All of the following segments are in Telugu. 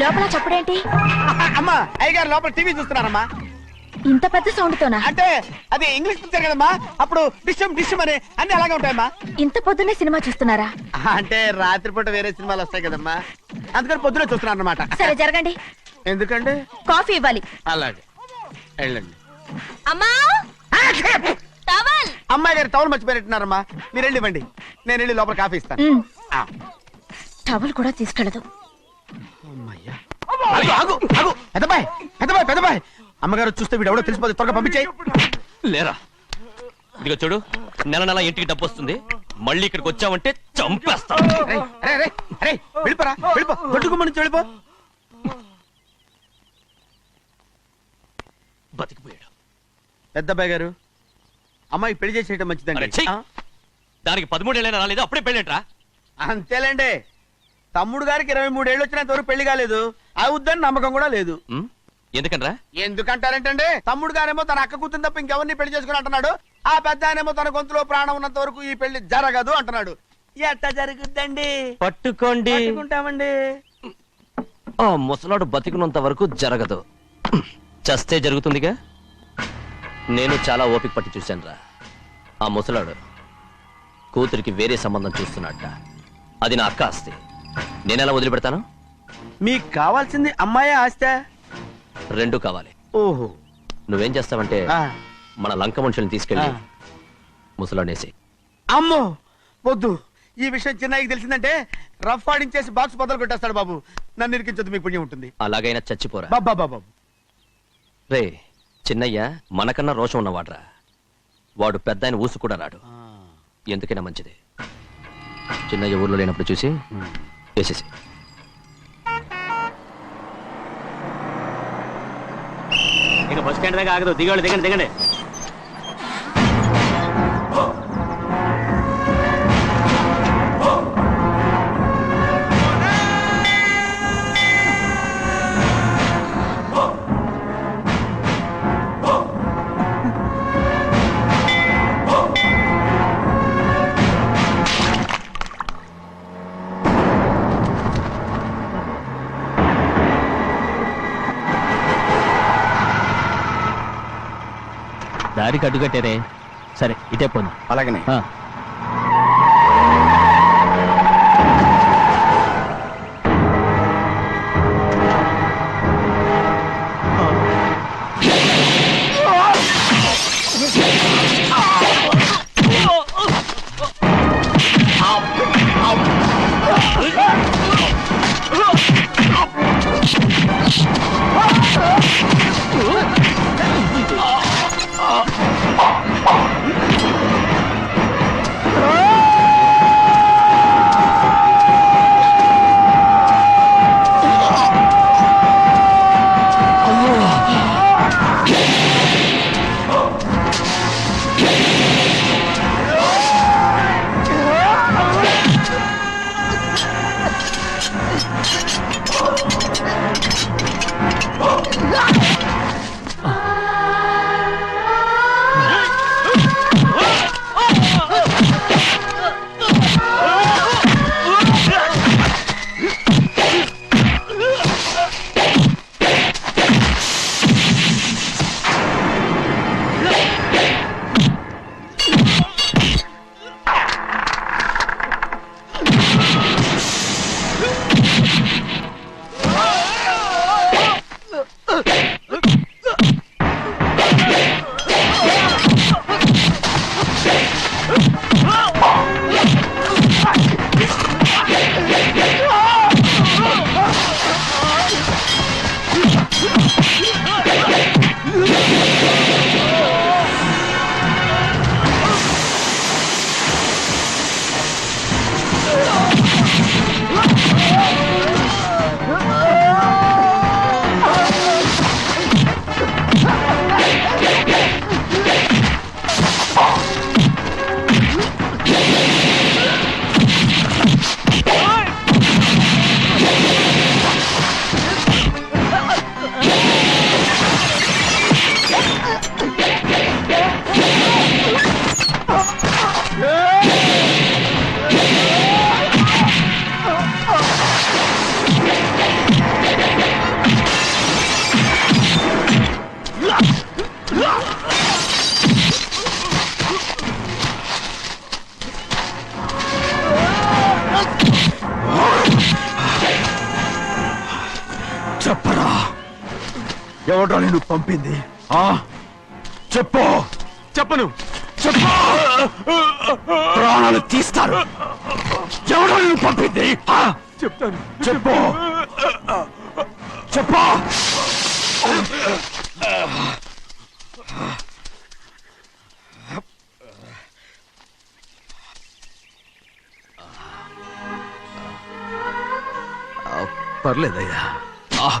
లోపల చప్పుడేంటి? అమ్మా అయ్యగారు లోపల టీవీ చూస్తున్నారమ్మా. ఇంత పెద్ద సౌండ్ తోనా అంటే అది ఇంగ్లీష్ పిక్చర్ కదమ్మా. అప్పుడు డిషం డిషం అని అన్ని అలాగే ఉంటాయమ్మా. ఇంత పొద్దున్నే సినిమా చూస్తున్నారా? అంటే రాత్రిపూట వేరే సినిమాలు వస్తాయి కదమ్మా. అందుకని పొద్దునే చూస్తున్నాను అనమాట సరే జరగండి. ఎందుకంటే కాఫీ ఇవ్వాలి. అలాగే. వెళ్ళండి. అమ్మా! టవల్! అమ్మాయి గారు టౌన్ మర్చిపోయినట్టున్నారమ్మా. మీరు వెళ్ళి ఇవ్వండి నేను వెళ్ళి లోపల కాఫీ ఇస్తాను. టవల్ కూడా తీసుకెళ్ళదు. పెద్దబాయ్ పెద్దబాయ్ పెద్దబాయ్. అమ్మగారు చూస్తే వీడు ఎవడో తెలిసిపోతే త్వరగా పంపించేయి. లేరా? ఇదిగో చూడు నెల నెల ఇంటికి డబ్బు వస్తుంది. మళ్ళీ ఇక్కడికి వచ్చావంటే అరే వెళ్ళిపోరా వెళ్ళిపో. దొడ్డుకుమ్మ నుంచి వెళ్ళిపో. బతికిపోయాడు. పెద్దబ్బాయి గారు అమ్మాయి పెళ్ళి చేసేయటం మంచిదండి? దానికి పదమూడేళ్ళైనా రాలేదు అప్పుడే పెళ్ళేంట్రా? అంతేలేండి. తమ్ముడు గారికి ఇరవై మూడేళ్ళు వచ్చినంత వరకు పెళ్ళి కాలేదు. అవుద్దని నమ్మకం కూడా లేదు. ఉం? ఎందుకనరా? ఎందుకంటారేంటండి? తమ్ముడు గారేమో తన అక్క కూతురు తప్ప ఇంకెవరిని పెళ్ళి చేసుకుని అంటున్నాడు. ఆ పెద్ద ఆయనేమో తన గొంతులో ప్రాణం ఉన్నంత వరకు ఈ పెళ్ళి జరగదు అంటున్నాడు. ఎట్ట జరుగుద్దండి? పట్టుకోండి. పట్టుకుంటామండి. ఆ ముసలాడు బతికినంత వరకు జరగదు. చస్తే జరుగుతుందిగా? నేను చాలా ఓపిక పట్టి చూశానురా. ఆ ముసలాడు కూతురికి వేరే సంబంధం చూస్తున్నట్ట అది నా అక్క ఆస్తి. నేనెలా వదిలిపెడతాను? మీకు కావాల్సింది అమ్మాయి ఆస్తా? రెండు కావాలి. ఓహో. నువ్వేం చేస్తావంటే ఆ. మన లంక మనుషుల్ని తీసుకెళ్ళి ఆ. ముసలాడేసి అమ్మో! వద్దు. ఈ విషయం చిన్నయ్యకి తెలిసిందంటే రఫ్ ఆడించేసి బాక్స్ బదులు కొట్టేస్తాడు బాబు. నన్ను ఇరికించదు మీకు పుణ్యం ఉంటుంది. అలాగైనా చచ్చిపోరా. బాబా బాబు రే చిన్నయ్య మనకన్నా రోషం ఉన్నవాడ్రా. వాడు పెద్ద ఆయన ఊసు కూడా రాడు. ఎందుకైనా మంచిది. చిన్నయ్య ఊర్లో లేనప్పుడు చూసి వేసేసి. ఇక బస్ స్టాండ్ దాకా ఆగదు. దిగండి దిగండి దిగండి. దారికి అడ్డుకట్టారే. సరే ఇటే పోను. అలాగనే. నిన్ను పంపింది. ఆ? చెప్పు. చెప్పను. చెప్పు. ప్రాణాలు తీస్తారు. ఎవడో నిన్ను పంపింది? ఆ? చెప్తాను. చెప్పు. చెప్పు. పర్లేదయ్యా. ఆ,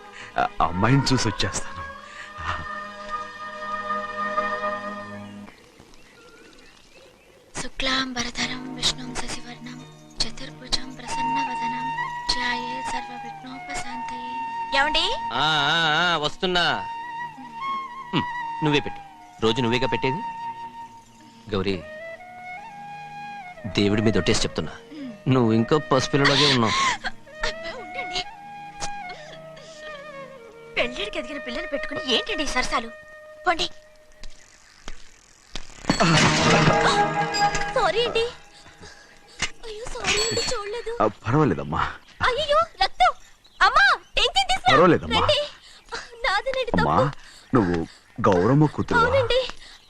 అమ్మాయిని చూసి వచ్చేస్తాను. శుక్లాంబరధరం విష్ణుం శశివర్ణం చతుర్భుజం ప్రసన్నవదనం ధ్యాయే సర్వవిఘ్నోపశాంతయే. ఏమండి? ఆ, ఆ, ఆ, వస్తున్నా. హ్మ్, నువ్వే పెట్టు. రోజు నువ్వేగా పెట్టేది? గౌరీ దేవుడి మీద ఒట్టేసి చెప్తున్నా. నువ్వు ఇంకా పసిపిల్లలాగే ఉన్నావు. పెళ్ళిడికి ఎదిగిన పిల్లని పెట్టుకుని ఏంటండి ఈ సరసాలు? పోండి. సారీ అండి. అయ్యో సారీ అండి చూడలేదు. ఆ, పర్వాలేదమ్మా. అయ్యో రక్తం. అమ్మా టెన్షన్ తీసుకురా పర్వాలేదమ్మా. రండి. నాదనండి అమ్మా తప్పు నువ్వు గౌరమ్మ కూతురు అవునండి.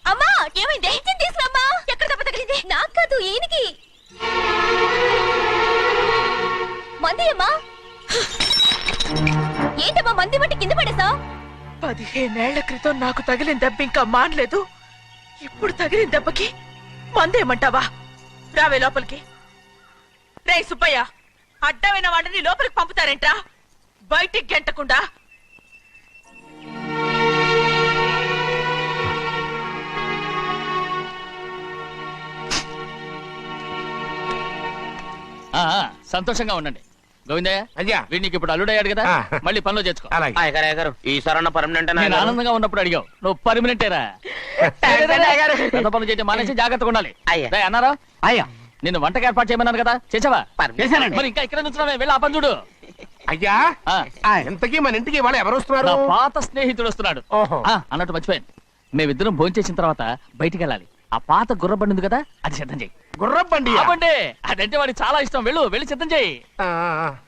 అమ్మా ఏమైంది? టెన్షన్ తీసుకురామ్మా ఎక్కడ దెబ్బ తగిలింది? నాకు కాదు ఈయనకి. పడేసా పదిహేనేళ్ళ క్రితం నాకు తగిలిన దెబ్బ ఇంకా మానలేదు. ఇప్పుడు తగిలిన దెబ్బకి మందేమంటావా? రావే లోపలికి. రే సుబ్బయ్య అడ్డమైన వాడిని లోపలికి పంపుతారేంట్రా? బయటికి గెంటకుండా. ఆ, ఆ, సంతోషంగా ఉండండి. గోవిందయ్య అయ్యా. వీడికి ఇప్పుడు అల్లుడయ్యాడు కదా ఆ. మళ్ళీ పనిలో చేర్చుకో అలాగే. అయ్యగారు ఈసారన్న పర్మనెంట్ నేను ఆనందంగా ఉన్నప్పుడు అడిగావు. నువ్వు పర్మినెంటేరా పెద్ద పనులు చేయడం మానేసి జాగ్రత్తగా ఉండాలి. అయ్యా. రేయ్, అన్నారా? అయ్యా. నిన్ను వంటకి ఏర్పాటు చేయమన్నాను కదా చేసావా? చేశానండి. మరి ఇంకా ఇక్కడ నుంచున్నావే వెళ్ళి ఆ పని చూడు. అయ్యా ఆ, ఇంతకీ మన ఇంటికి వాళ్ళు ఎవరు వస్తున్నారు? నా పాత స్నేహితుడు వస్తున్నాడు. ఓహో. ఆ, అన్నట్టు మర్చిపోయాను. మేమిద్దరం భోంచేసిన తర్వాత బయటికి వెళ్ళాలి. ఆ పాత గుర్ర బండి ఉంది కదా అది సిద్ధం చేయి. గుర్రబండి బండి అదంటే వాడికి చాలా ఇష్టం. వెళ్ళు వెళ్ళి సిద్ధం చేయి.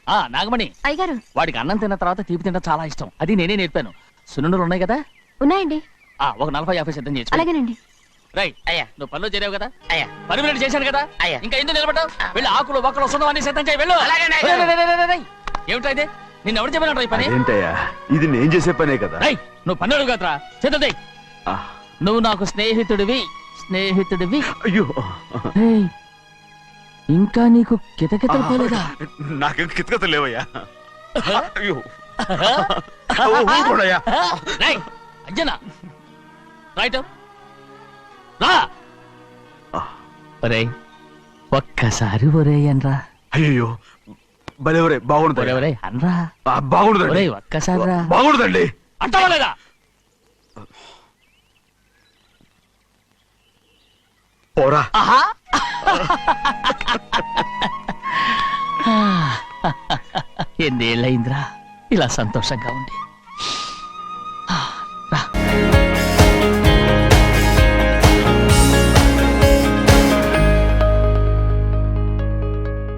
ఆ నాగమణి. అయ్యగారు. వాడికి అన్నం తిన్న తర్వాత తీపి తినడం చాలా ఇష్టం. అది నేనే నేర్పాను. సున్నుండలు ఉన్నాయి కదా? ఉన్నాయండి. ఆ ఒక నలభై యాభై సిద్ధం చేసి అలాగేనండి. రై అయ్యా నువ్వు పనిలో చేరావు కదా? అయ్యా. పర్మినెంట్ చేశాను కదా? అయ్యా. ఇంకా ఎందుకు నిలబడ్డావు? వెళ్ళి ఆకులు బొక్కలు వస్తుందో అన్ని సిద్ధం చేయి. వెళ్ళు. ఏమిటా ఇది? నిన్ను ఎవరు చెప్పినట్టు ఈ పని? ఏంటయ్యా ఇది నేను చేసే పనే కదా? రై నువ్వు పని అడుగు కదరా. చేద్దాం ఆ, నువ్వు నాకు స్నేహితుడివి. స్నేహితుడివి? అయ్యో. ఏయ్, ఇంకా నీకు కితకితలు పోలేదా? నాకేం కితకత లేవయ్యా. అయ్యో. ఊరుకోడయ్యా. రై అజ్జనా రైట్. రా. ఒరే ఒక్కసారి ఒరే అనరా. అయ్యో భలే ఒరే బాగుండదు ఒరే ఒరే అనరా. బాగుండదండి ఒక్కసారి రా. బాగుండదండి అంటావా లేదా? పోరా. ఎన్నేళ్ళయిందిరా? ఇలా సంతోషంగా ఉండి.